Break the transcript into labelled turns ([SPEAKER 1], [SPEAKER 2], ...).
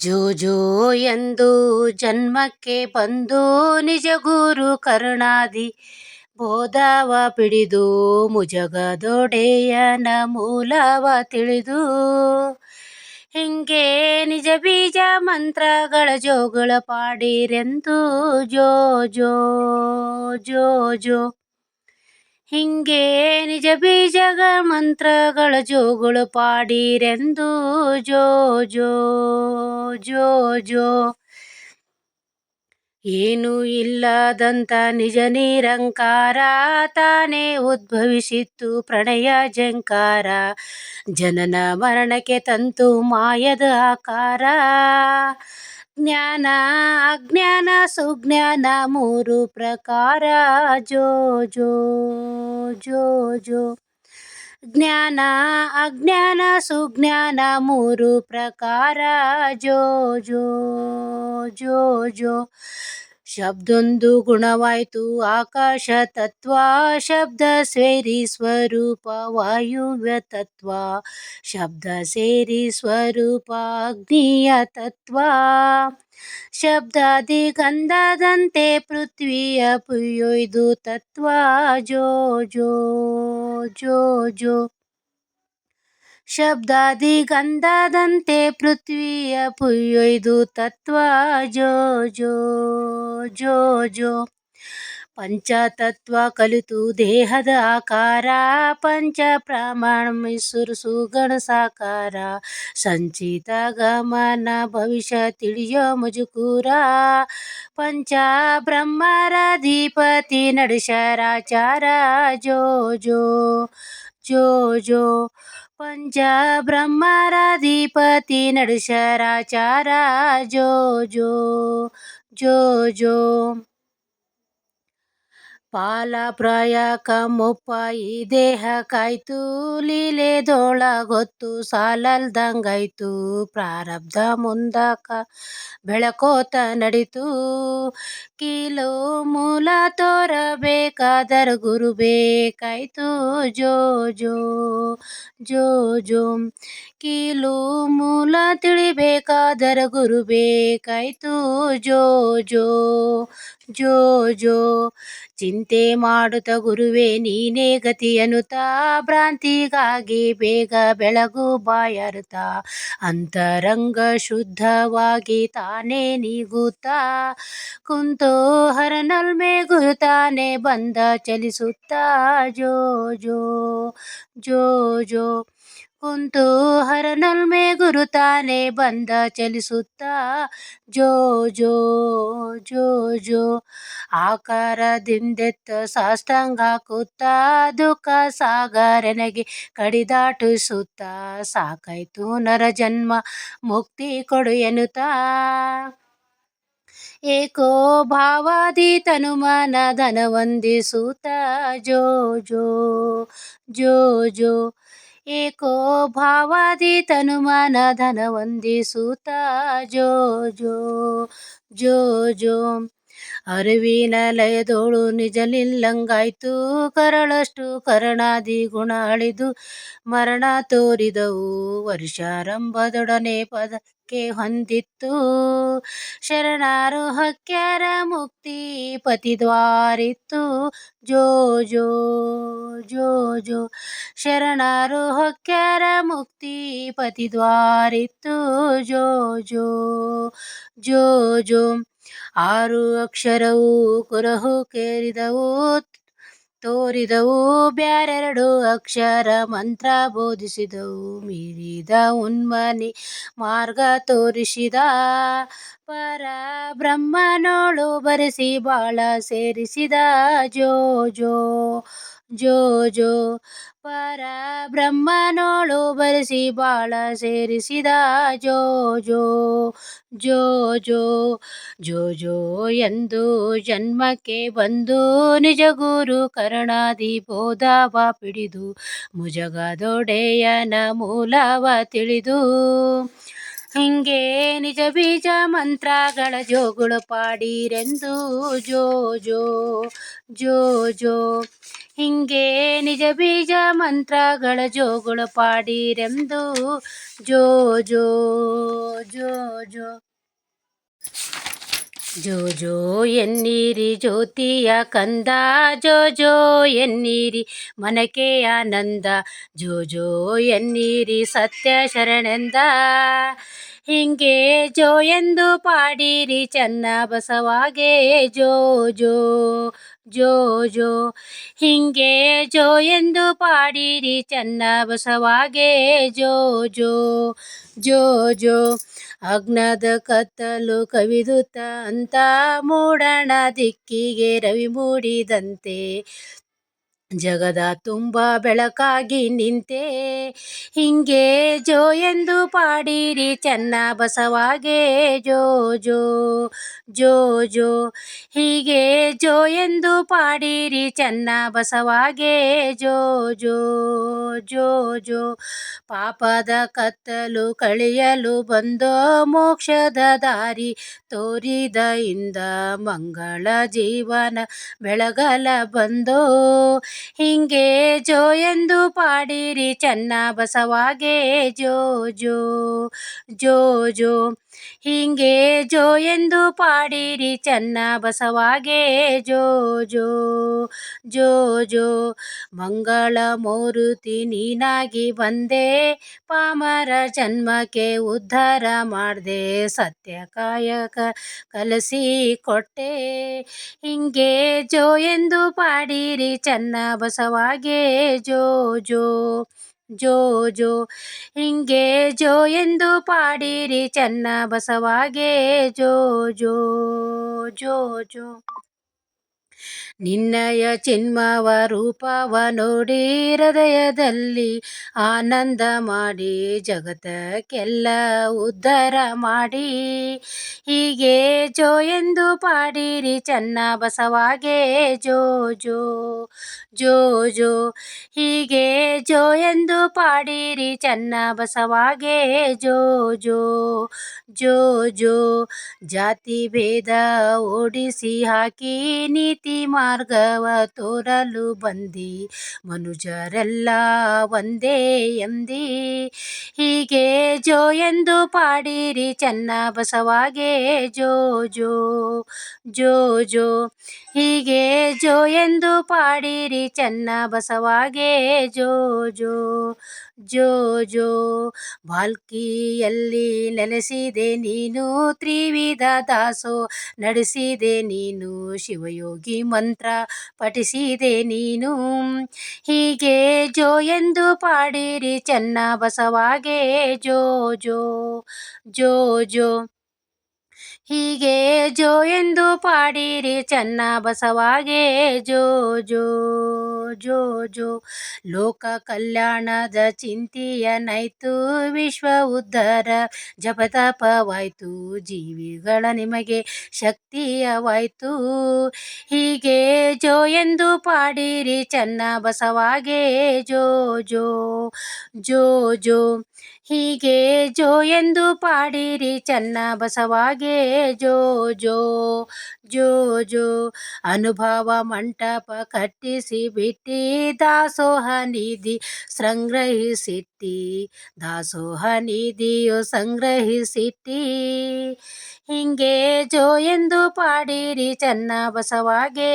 [SPEAKER 1] ಜೋ ಜೋ ಎಂದು ಜನ್ಮಕ್ಕೆ ಬಂದು ನಿಜ ಗುರು ಕರುಣಾದಿ ಬೋಧವ ಪಿಡಿದು ಮುಜಗದೊಡೆಯನ ಮೂಲವ ತಿಳಿದು. ಹಿಂಗೆ ನಿಜ ಬೀಜ ಮಂತ್ರಗಳ ಜೋಗಳ ಪಾಡಿರೆಂದು ಜೋ ಜೋ ಜೋ ಜೋ ಹಿಂಗೆ ನಿಜ ಬೀಜಗ ಮಂತ್ರಗಳ ಜೋಗಳು ಪಾಡಿರೆಂದು ಜೋ ಜೋ ಜೋ ಜೋ. ಏನು ಇಲ್ಲದಂತ ನಿಜ ನಿರಂಕಾರ ತಾನೇ ಉದ್ಭವಿಸಿತ್ತು ಪ್ರಣಯ ಜಂಕಾರ. ಜನನ ಮರಣಕ್ಕೆ ತಂತು ಮಾಯದ ಆಕಾರ. ಜ್ಞಾನ ಅಜ್ಞಾನ, ಸುಜ್ಞಾನ, ಮೂರು ಪ್ರಕಾರ. ಜೋ ಜೋ ಜೋ ಜೋ. ಜ್ಞಾನ, ಅಜ್ಞಾನ, ಸುಜ್ಞಾನ, ಮೂರು ಪ್ರಕಾರ. ಜೋ ಜೋ ಜೋ ಜೋ. ಶಬ್ದೊಂದು ಗುಣವಾಯ್ತು, ಆಕಾಶ ತತ್ವ, ಶಬ್ದ ಸೇರಿ ಸ್ವರೂಪ, ವಾಯುವ್ಯ ತತ್ವ, ಶಬ್ದ ಸೇರಿ ಸ್ವರೂಪ, ಅಗ್ನಿಯ ತತ್ವ. ಶಬ್ದಾದಿ ಗಂಧದಂತೆ ಪೃಥ್ವಿಯ ಪುಯ್ಯೊಯ್ದು ತತ್ವ. ಜೋ ಜೋ ಜೋ ಜೋ. ಶಬ್ದಾದಿ ಗಂಧದಂತೆ ಪೃಥ್ವಿಯ ಪುಯ್ಯೊಯ್ದು ತತ್ವ ಜೋ ಜೋ ಜೋ ಜೋ. ಪಂಚತತ್ವ ಕಲಿತು ದೇಹದ ಆಕಾರ, ಪಂಚ ಪ್ರಮಾಣ ಮೈಸೂರು ಸುಗಣ ಸಾಕಾರ. ಸಂಚಿತ ಗಮನ ಭವಿಷ್ಯ ತಿಳಿಯೋ ಮುಜುಕೂರ. ಪಂಚ ಬ್ರಹ್ಮರ ಬ್ರಹ್ಮರಾಧಿಪತಿ ನಡುಶರಾಚಾರ ಜೋ ಜೋ ಜೋ ಜೋ. ಪಂಚ ಬ್ರಹ್ಮರಾಧಿಪತಿ ನಡೆಶರಾಚಾರ ಜೋ ಜೋ ಜೋ ಜೋ ಪಾಲ ಪ್ರಯಾಕ ಕಮ್ಮಪ್ಪ ಈ ದೇಹ ಕಾಯ್ತು, ಲೀಲೆದೊಳಗೊತ್ತು ಸಾಲಲ್ದಂಗಾಯ್ತು. ಪ್ರಾರಬ್ಧ ಮುಂದಕ ಬೆಳಕೋತ ನಡಿತು. ಕೀಲು ಮೂಲ ತೋರಬೇಕಾದರ ಗುರು ಬೇಕಾಯ್ತು ಜೋ ಜೋ ಜೋ ಜೋ, ಕೀಲು ಮೂಲ ತಿಳಿಬೇಕಾದರ ಗುರು ಬೇಕಾಯ್ತು ಜೋ ಜೋ ಜೋ ಜೋ ಚಿಂತೆ ಮಾಡುತ್ತ ಗುರುವೇ, ನೀನೇ ಗತಿ ಅನುತಾ ಭ್ರಾಂತಿಗಾಗಿ ಬೇಗ ಬೆಳಗು ಬಾಯರುತ ಅಂತರಂಗ ಶುದ್ಧವಾಗಿ ತಾನೇ ನೀಗುತ್ತಾ. ಕುಂತೋ ಹರನಲ್ಮೆ ಗುರುತಾನೆ ಬಂದ ಚಲಿಸುತ್ತಾ. ಜೋ ಜೋ ಜೋ ಜೋ. ಕುಂತು ಹರನಲ್ಮೆ ಗುರುತಾನೆ ಬಂದ ಚಲಿಸುತ್ತ. ಜೋ ಜೋ ಜೋ ಜೋ, ಆಕಾರದಿಂದೆತ್ತ ಸಾಷ್ಟಾಂಗ ಕೂತ ದುಃಖ ಸಾಗರನೆಗೆ ಕಡಿದಾಟಿಸುತ್ತ. ಸಾಕಾಯ್ತು ನರ ಜನ್ಮ, ಮುಕ್ತಿ ಕೊಡು ಎನ್ನುತ್ತಾ. ಏಕೋ ಭಾವಾದಿ ತನುಮನ ಧನ ವಂದಿಸುತ್ತ. ಜೋ ಜೋ ಜೋ ಜೋ ಏಕೋ ಭಾವಾದಿ ತನುಮನ ಧನ ವಂದಿಸುತ್ತ ಜೋ ಜೋ ಜೋ ಜೋ ಅರಿವಿನ ಲಯದೋಳು ನಿಜಲಿಲ್ಲಂಗಾಯ್ತು. ಕರಳಷ್ಟು ಕರಣಾದಿ ಗುಣ ಅಳಿದು ಮರಣ ತೋರಿದವು. ವರ್ಷಾರಂಭದೊಡನೆ ಪದಕ್ಕೆ ಹೊಂದಿತ್ತು. ಶರಣಾರು ಹಕ್ಕ್ಯಾರ ಮುಕ್ತಿ ಪತಿದ್ವಾರಿತ್ತು. ಜೋ ಜೋ ಜೋ ಜೋ ಶರಣಾರು ಹೊಕ್ಕ್ಯಾರ ಮುಕ್ತಿ ಪತಿದ್ವಾರಿತ್ತು. ಜೋ ಜೋ ಜೋ ಜೋ ಆರು ಅಕ್ಷರವು ಕುರಹು ಕೇರಿದವು, ತೋರಿದವು, ಬ್ಯಾರೆರಡು ಅಕ್ಷರ ಮಂತ್ರ ಬೋಧಿಸಿದವು, ಮೀರಿದ ಉನ್ಮನಿ ಮಾರ್ಗ ತೋರಿಸಿದ ಪರ ಬ್ರಹ್ಮನೋಳು ಬರೆಸಿ ಬಾಳ ಸೇರಿಸಿದ, ಜೋ ಜೋ ಜೋ ಜೋ ಪರ ಬ್ರಹ್ಮನೋಳು ಬರೆಸಿ ಬಾಳ ಸೇರಿಸಿದ ಜೋ ಜೋ ಜೋ ಜೋ ಜೋ ಜೋ ಎಂದು ಜನ್ಮಕ್ಕೆ ಬಂದು ನಿಜ ಗುರು ಕರುಣಾದಿ ಬೋಧವ ಪಿಡಿದು ಮುಜಗದೊಡೆಯನ ಮೂಲವ ತಿಳಿದು. ಹಿಂಗೆ ನಿಜ ಬೀಜ ಮಂತ್ರಗಳ ಜೋಗುಳು ಪಾಡಿರೆಂದು ಜೋ ಜೋ ಜೋ ಜೋ ಹಿಂಗೆ ನಿಜ ಬೀಜ ಮಂತ್ರಗಳ ಜೋಗುಳ ಪಾಡಿರೆಂದು. ಜೋ ಜೋ ಜೋ ಜೋ. ಜೋ ಜೋ ಎನ್ನೀರಿ ಜ್ಯೋತಿಯ ಕಂದ. ಜೋ ಜೋ ಎನ್ನೀರಿ ಮನಕೆ ಆನಂದ. ಜೋ ಜೋ ಎನ್ನೀರಿ ಸತ್ಯ ಶರಣೆಂದ. ಹಿಂಗೆ ಜೋ ಎಂದು ಪಾಡಿರಿ ಚೆನ್ನ ಬಸವಾಗೆ. ಜೋ ಜೋ ಜೋ ಜೋ, ಹಿಂಗೆ ಜೋ ಎಂದು ಪಾಡಿರಿ ಚೆನ್ನ ಬಸವಾಗೆ ಜೋ ಜೋ ಜೋ ಜೋ. ಅಗ್ನದ ಕತ್ತಲು ಕವಿದುತ್ತ ಅಂತ ಮೂಡಣ ದಿಕ್ಕಿಗೆ ರವಿ ಮೂಡಿದಂತೆ ಜಗದ ತುಂಬ ಬೆಳಕಾಗಿ ನಿಂತೆ. ಹಿಂಗೆ ಜೋ ಎಂದು ಪಾಡಿರಿ ಚೆನ್ನ ಬಸವಾಗೆ. ಜೋ ಜೋ ಜೋ ಜೋ, ಹೀಗೆ ಜೋ ಎಂದು ಪಾಡಿರಿ ಚೆನ್ನ ಬಸವಾಗೆ. ಜೋ ಜೋ ಜೋ ಜೋ, ಪಾಪದ ಕತ್ತಲು ಕಳೆಯಲು ಬಂದೋ ಮೋಕ್ಷದ ದಾರಿ ತೋರಿದ ಇಂದ ಮಂಗಳ ಜೀವನ ಬೆಳಗಲ ಬಂದೋ. ಹಿಂಗೆ ಜೋ ಎಂದು ಪಾಡಿರಿ ಚೆನ್ನ ಬಸವಾಗೆ ಜೋ ಜೋ ಜೋ ಜೋ. ಹಿಂಗೆ ಜೋ ಎಂದು ಪಾಡಿರಿ ಚೆನ್ನ ಬಸವಾಗೆ ಜೋ ಜೋ ಜೋ ಜೋ. ಮಂಗಳ ಮೂರುತಿ ನೀನಾಗಿ ಬಂದೆ, ಪಾಮರ ಜನ್ಮಕ್ಕೆ ಉದ್ಧಾರ ಮಾಡಿದೆ, ಸತ್ಯ ಕಾಯಕ ಕಲಸಿ ಕೊಟ್ಟೆ. ಹಿಂಗೆ ಜೋ ಎಂದು ಪಾಡಿರಿ ಚೆನ್ನ ಬಸವಾಗೆ ಜೋ ಜೋ ಜೋ ಜೋ. ಹಿಂಗೆ ಜೋ ಎಂದು ಪಾಡಿರಿ ಚೆನ್ನ ಬಸವಾಗೆ ಜೋ ಜೋ ಜೋ ಜೋ. ನಿನ್ನಯ ಚಿನ್ಮವ ರೂಪವ ನೋಡಿ ಹೃದಯದಲ್ಲಿ ಆನಂದ ಮಾಡಿ ಜಗತ್ತಕ್ಕೆಲ್ಲ ಉದ್ಧಾರ ಮಾಡಿ. ಹೀಗೆ ಜೋ ಎಂದು ಪಾಡಿರಿ ಚೆನ್ನ ಬಸವಾಗೆ ಜೋ ಜೋ ಜೋ ಜೋ. ಹೀಗೆ ಜೋ ಎಂದು ಪಾಡಿರಿ ಚೆನ್ನ ಬಸವಾಗೆ ಜೋ ಜೋ ಜೋ ಜೋ. ಜಾತಿ ಭೇದ ಓಡಿಸಿ ಹಾಕಿ ನೀತಿ ಮಾರ್ಗವ ತೋರಲು ಬಂದಿ. ಮನುಜರೆಲ್ಲ ಒಂದೇ ಎಂದಿ. ಹೀಗೆ ಜೋ ಎಂದು ಪಾಡಿರಿ ಚೆನ್ನ ಬಸವಾಗೆ ಜೋ ಜೋ ಜೋ ಜೋ. ಹೀಗೆ ಜೋ ಎಂದು ಪಾಡಿರಿ ಚೆನ್ನ ಬಸವಾಗೆ ಜೋ ಜೋ ಜೋ ಜೋ. ಬಾಲ್ಕಿಯಲ್ಲಿ ನೆಲೆಸಿದೆ ನೀನು ತ್ರಿವಿಧ ದಾಸೋ. ನಡೆಸಿದೆ ನೀನು ಶಿವಯೋಗಿ ಮಂತ್ರ. ಪಠಿಸಿದೆ ನೀನು. ಹೀಗೆ ಜೋ ಎಂದು ಪಾಡಿರಿ ಚೆನ್ನ ಬಸವಾಗೆ. ಜೋ ಜೋ ಜೋ ಜೋ. ಹೀಗೆ ಜೋ ಎಂದು ಪಾಡಿರಿ ಚೆನ್ನ ಬಸವಾಗೆ, ಜೋ ಜೋ ಜೋ ಜೋ. ಲೋಕ ಕಲ್ಯಾಣದ ಚಿಂತೆಯನಾಯ್ತು ವಿಶ್ವ ಉದ್ಧಾರ, ಜಪತಪವಾಯ್ತು ಜೀವಿಗಳ ನಿಮಗೆ ಶಕ್ತಿಯವಾಯ್ತು. ಹೀಗೆ ಜೋ ಎಂದು ಪಾಡಿರಿ ಚೆನ್ನ ಬಸವಾಗೆ, ಜೋ ಜೋ ಜೋ ಜೋ. ಹೀಗೆ ಜೋ ಎಂದು ಪಾಡಿರಿ ಚೆನ್ನ ಬಸವಾಗೆ ಜೋ ಜೋ ಜೋ ಜೋ. ಅನುಭವ ಮಂಟಪ ಕಟ್ಟಿಸಿ ಬಿಟ್ಟಿ ದಾಸೋಹ ನಿಧಿ ಸಂಗ್ರಹಿಸಿಟ್ಟಿ. ದಾಸೋಹ ನಿಧಿಯು ಸಂಗ್ರಹಿಸಿಟ್ಟಿ. ಹಿಂಗೆ ಜೋ ಎಂದು ಪಾಡಿರಿ ಚೆನ್ನ ಬಸವಾಗೆ